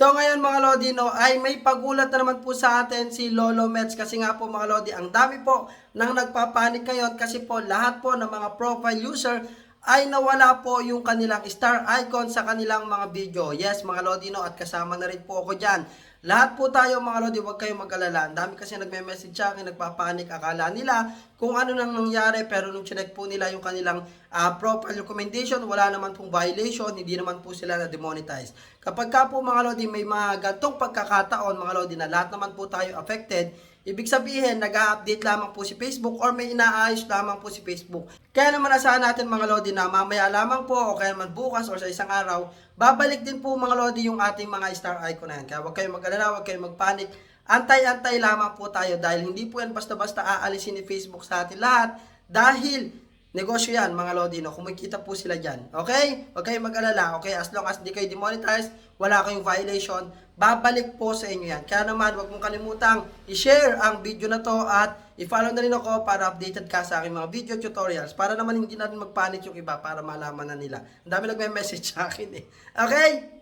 So ngayon mga Lodi, no, ay may pagulat na naman po sa atin si Lolo Mets kasi nga po mga Lodi, ang dami po nang nagpapanik ngayon kasi po lahat po ng mga profile user ay nawala po yung kanilang star icon sa kanilang mga video. Yes mga Lodi, no, at kasama na rin po ako dyan. Lahat po tayo mga Lodi, huwag kayong mag-alala. Ang dami kasi nagme-message sa akin, nagpapanik, akala nila kung ano nang nangyari pero nung chinek po nila yung kanilang ah, profile recommendation, wala naman pong violation, hindi naman po sila na-demonetize. Kapag ka po mga Lodi, may mga gantong pagkakataon mga Lodi na lahat naman po tayo affected, Ibig sabihin, nag-update lamang po si Facebook or may inaayos lamang po si Facebook. Kaya naman asahan natin mga Lodi na mamaya lamang po o kaya naman bukas or sa isang araw, babalik din po mga Lodi yung ating mga star icon na yan. Kaya huwag kayong mag-alala, huwag kayong mag-panic. Antay-antay lamang po tayo dahil hindi po yan basta-basta aalisin ni Facebook sa atin lahat dahil negosyo yan mga Lodi, no? kumikita po sila dyan. Okay? Huwag kayong mag-alala. Okay? As long as di kayo demonetize, wala kayong violation, babalik po sa inyo yan. Kaya naman, huwag mong kalimutang i-share ang video na to at i-follow na rin ako para updated ka sa aking mga video tutorials para naman hindi natin magpanik yung iba para malaman na nila. Ang dami nagme-message sa akin eh. Okay?